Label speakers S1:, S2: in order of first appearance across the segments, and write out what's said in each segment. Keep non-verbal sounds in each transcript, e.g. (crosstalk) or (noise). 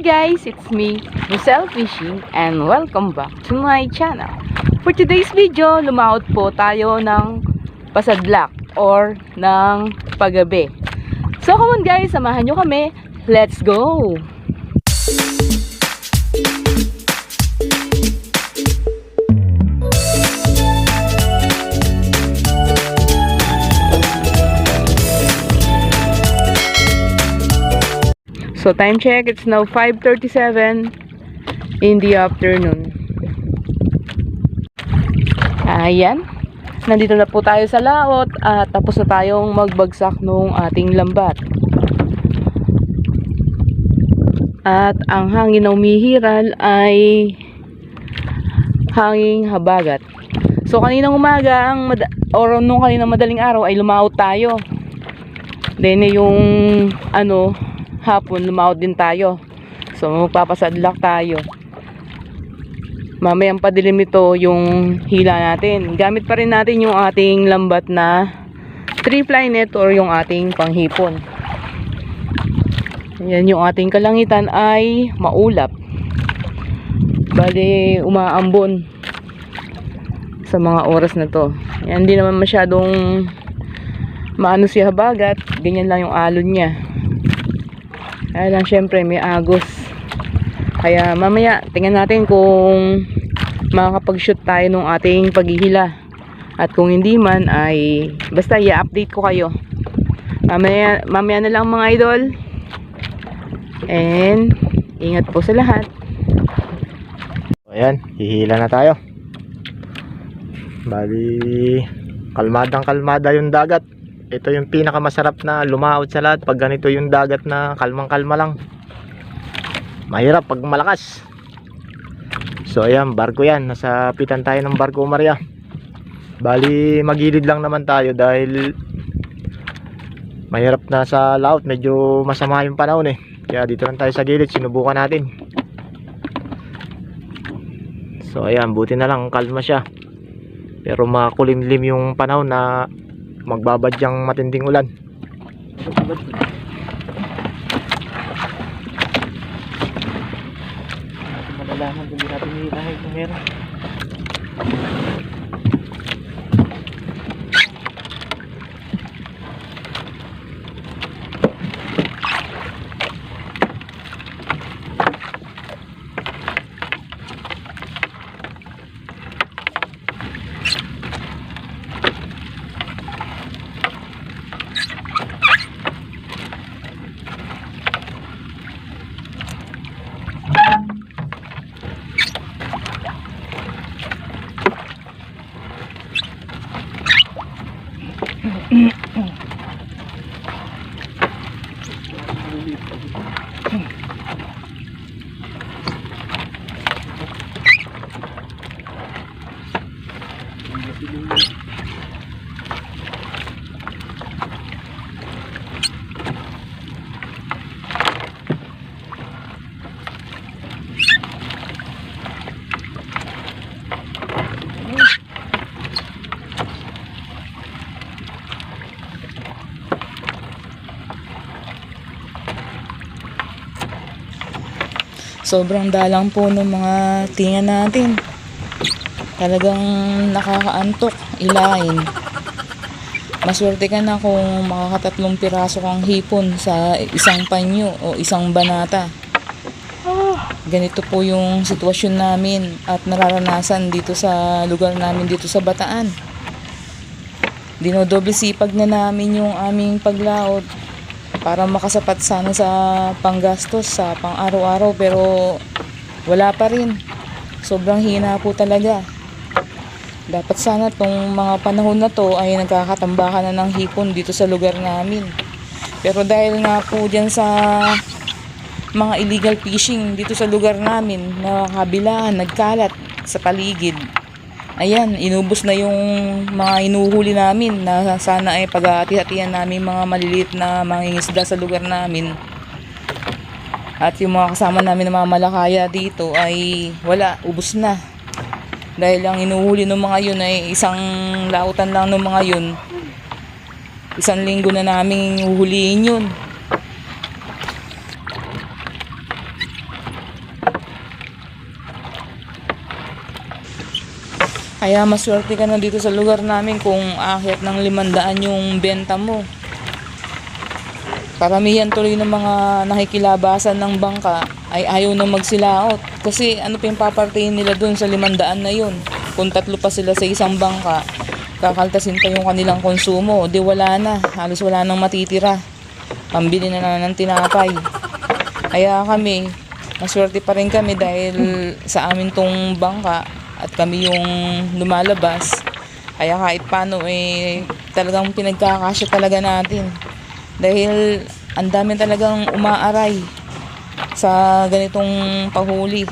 S1: guys, it's me, Michelle Fishing and welcome back to my channel. For today's video, lumaot po tayo ng pasadlak or ng paggabi. So come on guys, samahan nyo kami. Let's go! So time check, it's now 5.37 in the afternoon. Ayan. Nandito na po tayo sa laot at tapos na tayong magbagsak nung ating lambat. At ang hangin na umihiral ay hanging habagat. So kaninang umaga ang or nung kaninang madaling araw ay lumaot tayo. Then yung ano hapon lumaot din tayo. So magpapasadlak tayo. Mamayang padilim ito yung hila natin. Gamit pa rin natin yung ating lambat na 3 fly net or yung ating panghipon. Yan yung ating kalangitan ay maulap. Bali umaambon sa mga oras na to. Yan hindi naman masyadong maano si habagat. Ganyan lang yung alon niya. Kaya lang syempre may agos. Kaya mamaya tingnan natin kung makakapag-shoot tayo ng ating paghihila. At kung hindi man ay basta i-update ko kayo. Mamaya, mamaya na lang mga idol. And ingat po sa lahat.
S2: Ayan, hihila na tayo. Bali, kalmadang kalmada yung dagat. Ito yung pinakamasarap na lumaot sa lahat pag ganito yung dagat na kalmang kalma lang. Mahirap pag malakas. So ayan, barko yan. Nasa pitan tayo ng barko Maria. Bali, magilid lang naman tayo dahil mahirap na sa laut. Medyo masama yung panahon eh. Kaya dito lang tayo sa gilid. Sinubukan natin. So ayan, buti na lang kalma siya. Pero makulimlim yung panahon na magbabadyang matinding ulan. Malalaman hindi natin hihirahin kung meron. Mm-hmm.
S1: Sobrang dalang po ng mga tinga natin. Talagang nakakaantok, ilain. Maswerte ka na kung makakatatlong piraso kang hipon sa isang panyo o isang banata. Ganito po yung sitwasyon namin at nararanasan dito sa lugar namin dito sa Bataan. Dinodoble sipag na namin yung aming paglaot para makasapat sana sa panggastos sa pang araw-araw pero wala pa rin. Sobrang hina po talaga. Dapat sana tong mga panahon na to ay nagkakatambakan na ng hipon dito sa lugar namin. Pero dahil nga po dyan sa mga illegal fishing dito sa lugar namin na kabilaan, nagkalat sa paligid. Ayan, inubos na yung mga inuhuli namin na sana ay paghahati-hatian namin mga maliliit na mangingisda sa lugar namin. At yung mga kasama namin na mga malakaya dito ay wala, ubos na. Dahil ang inuhuli ng mga yun ay isang lautan lang ng mga yun. Isang linggo na namin uhulihin yun. Kaya maswerte ka na dito sa lugar namin kung akyat ng limandaan yung benta mo. Paramihan tuloy ng mga nakikilabasan ng bangka ay ayaw na magsilaot. Kasi ano pa yung papartihin nila dun sa limandaan na yun? Kung tatlo pa sila sa isang bangka, kakaltasin pa yung kanilang konsumo. Di wala na, halos wala nang matitira. Pambili na lang ng tinapay. Kaya kami, maswerte pa rin kami dahil sa amin tong bangka at kami yung lumalabas. Kaya kahit paano eh talagang pinagkakasya talaga natin. Dahil ang dami talagang umaaray sa ganitong pahuli.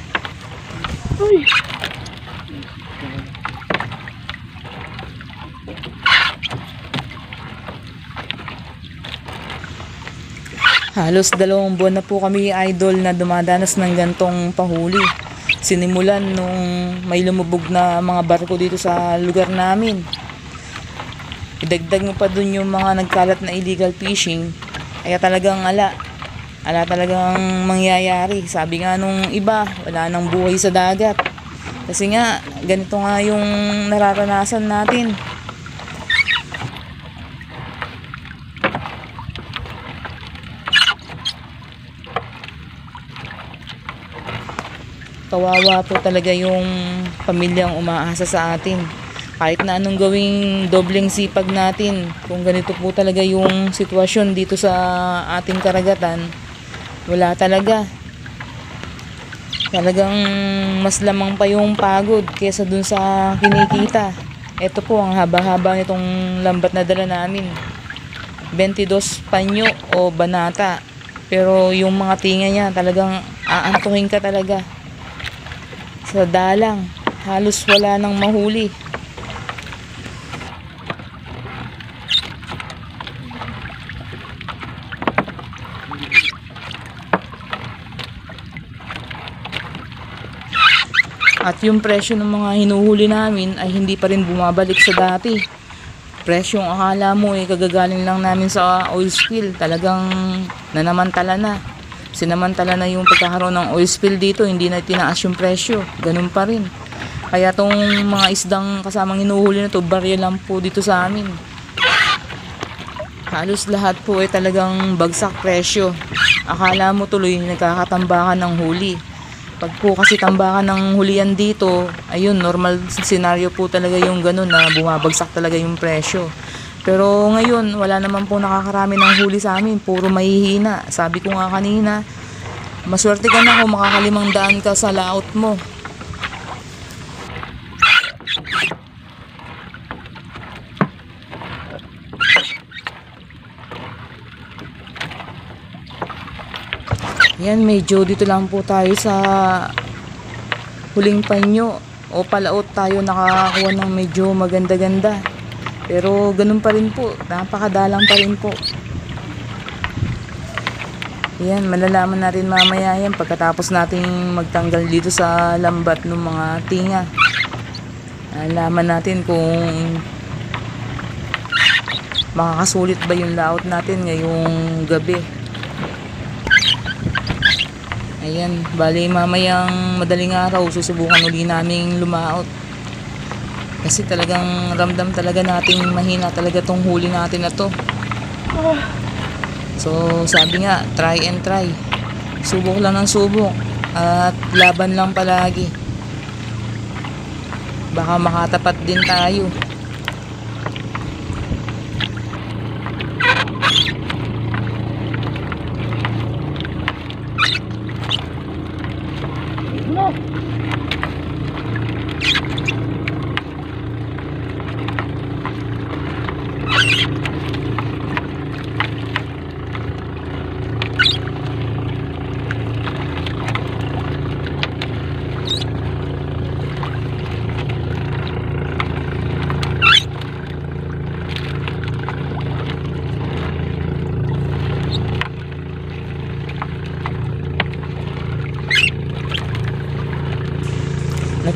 S1: Halos dalawang buwan na po kami idol na dumadanas ng gantong pahuli. Sinimulan nung may lumubog na mga barko dito sa lugar namin. Idagdag mo pa dun yung mga nagkalat na illegal fishing. Kaya talagang ala. Ala talagang mangyayari. Sabi nga nung iba, wala nang buhay sa dagat. Kasi nga, ganito nga yung nararanasan natin. Kawawa po talaga yung pamilyang umaasa sa atin. Kahit na anong gawing dobleng sipag natin, kung ganito po talaga yung sitwasyon dito sa ating karagatan, wala talaga. Talagang mas lamang pa yung pagod kesa dun sa kinikita. Ito po ang haba-haba nitong lambat na dala namin. 22 panyo o banata. Pero yung mga tinga niya talagang aantuhin ka talaga sa dalang. Halos wala nang mahuli. At yung presyo ng mga hinuhuli namin ay hindi pa rin bumabalik sa dati. Presyong akala mo eh kagagaling lang namin sa oil spill. Talagang nanamantala na sinamantala na yung pagkakaroon ng oil spill dito, hindi na tinaas yung presyo. Ganun pa rin. Kaya tong mga isdang kasamang hinuhuli na to, barya lang po dito sa amin. Halos lahat po ay talagang bagsak presyo. Akala mo tuloy nagkakatambakan ng huli. Pag po kasi tambakan ng hulian dito, ayun, normal scenario po talaga yung ganun na bumabagsak talaga yung presyo. Pero ngayon, wala naman po nakakarami ng huli sa amin. Puro mahihina. Sabi ko nga kanina, maswerte ka na kung makakalimang daan ka sa laot mo. Yan, medyo dito lang po tayo sa huling panyo o palaot tayo nakakakuha ng medyo maganda-ganda. Pero ganun pa rin po. Napakadalang pa rin po. Yan, malalaman na rin mamaya yan pagkatapos nating magtanggal dito sa lambat ng mga tinga. Malalaman natin kung makakasulit ba yung laot natin ngayong gabi. Ayan, bali mamayang madaling araw susubukan uli naming lumaot. Kasi talagang ramdam talaga nating mahina talaga tong huli natin na to. So, sabi nga, try and try. Subok lang ng subok. At laban lang palagi. Baka makatapat din tayo.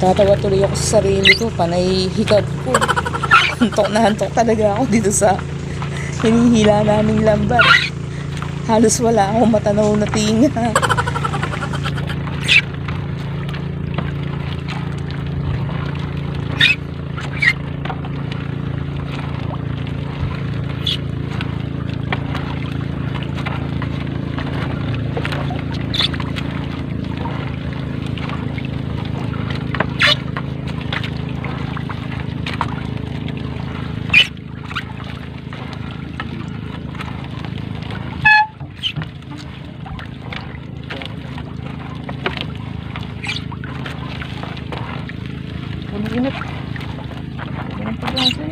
S1: Natatawa tuloy ako sa sarili ko. Panay hikab ko. (laughs) Antok na antok talaga ako dito sa hinihila naming lambat. Halos wala akong matanaw na tinga. Init. Ganun pa klase.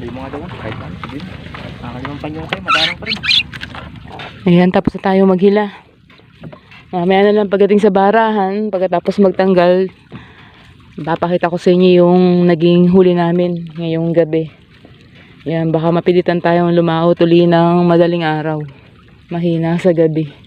S2: Hindi mo nga daw. Kahit ano. Sige. Nakalimutan nyo tayo. Madarang pa rin.
S1: Ayan, tapos na tayo maghila. Mamaya na lang pagdating sa barahan, pagkatapos magtanggal, papakita ko sa inyo yung naging huli namin ngayong gabi. Yan, baka mapilitan tayong lumaot uli ng madaling araw. Mahina sa gabi.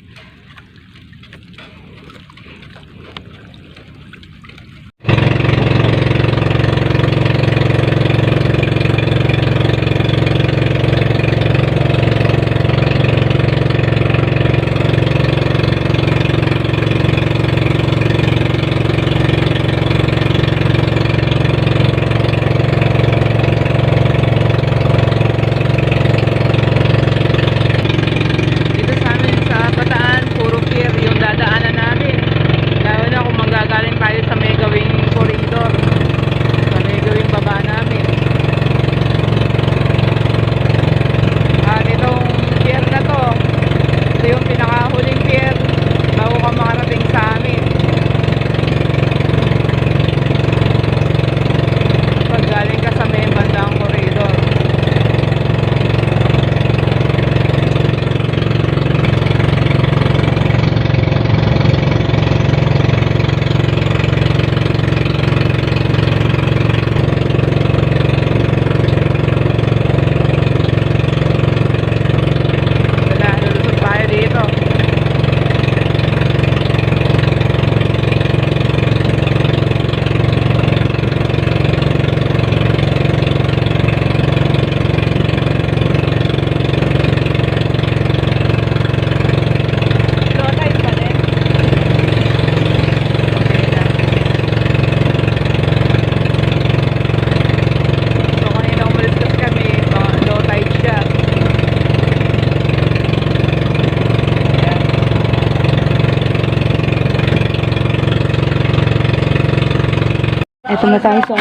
S1: Ito na tayo sa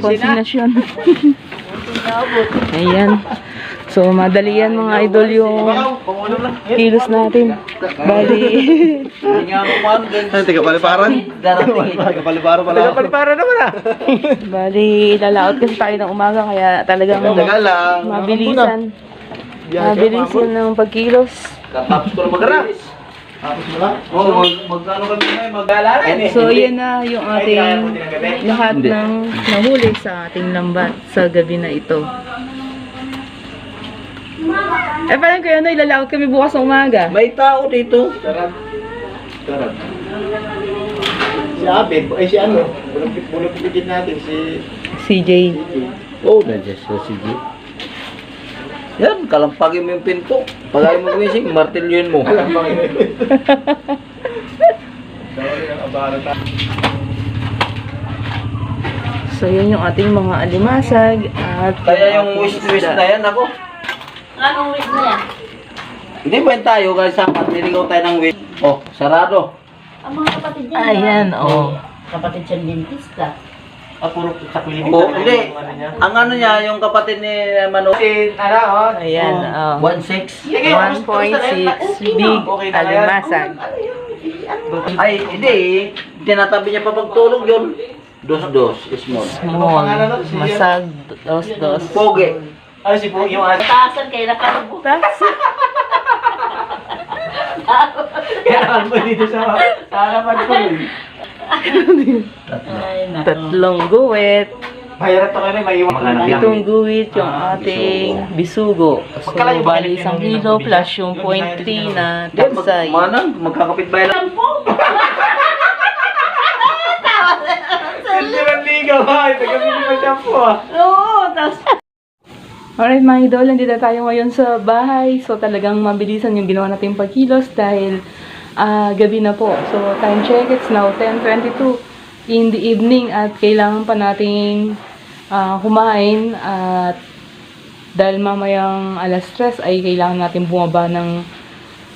S1: konsignasyon. Ayan. So, madali yan mga idol yung kilos natin. Bali,
S2: Ay, tiga paliparan. Tiga paliparan pala. Tiga paliparan naman ah.
S1: bali, ilalaot kasi tayo ng umaga kaya talagang mabilisan. Mabilisan ng pagkilos.
S2: Tapos ko na mag-release. Tapos mo lang? Oo, mag- magkano kami ngayon? Mag-alaran eh.
S1: So, yan na yung ating lahat ng nahuli sa ating lambat sa gabi na ito. Eh, parang kayo na ilalaot kami bukas ng umaga.
S2: May tao dito. Sarap. Sarap. Si Abed, ay si ano, pipigit natin, si
S1: CJ.
S3: Oh, nandiyan siya si G. Yan, kalampagin mo yung pinto. Pag ayaw mo gumising, martilyoin mo. (laughs)
S1: So, yun yung ating mga alimasag at
S3: Kaya yung wish wish na yan, ako.
S4: Anong wish na yan?
S3: Hindi ba yun tayo, guys, sa niligaw tayo ng wish. Oh, sarado.
S4: Ang mga kapatid niya.
S1: Ayan, oh.
S4: Kapatid siyang dentista.
S2: Ah, puro sa pilimit.
S3: Oh, hindi. Ang ano niya, yung kapatid ni Mano,
S2: Si, ano, oh.
S1: Ayan, oh.
S3: 1.6.
S1: 1.6 big alimasag.
S3: Ay, hindi. Tinatabi niya pa pagtulog yun. Dos-dos, small.
S1: Small. Masag. Dos, dos.
S3: Pogi.
S2: Ay, si po, yung asa.
S4: Taasan kayo nakarubo.
S1: Tapos, (laughs)
S2: Kaya naman mo dito sa, sa harapan ko.
S4: Ay, nako.
S1: tatlong guwit.
S2: Mahirap to kayo, may iwan ka na.
S1: Itong guwit yung ating bisugo. So, bali isang kilo plus yung 0.3 na tapsay.
S3: manang, magkakapit bayan lang.
S2: Hindi man ligaw, ay, taga-bili pa siya po ah.
S4: Oo, tapos
S1: Alright mga idol, nandito tayo ngayon sa bahay. So talagang mabilisan yung ginawa nating pagkilos dahil ah, gabi na po. So, time check, it's now 10.22 in the evening at kailangan pa nating ah, kumain at dahil mamayang alas 3 ay kailangan natin bumaba ng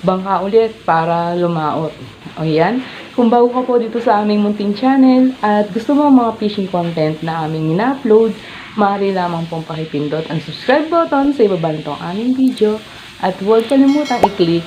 S1: bangka ulit para lumaot. O yan. Kung bago ka po dito sa aming munting channel at gusto mo mga fishing content na aming ina-upload, maaari lamang pong pakipindot ang subscribe button sa ibaba nitong aming video at huwag kalimutang i-click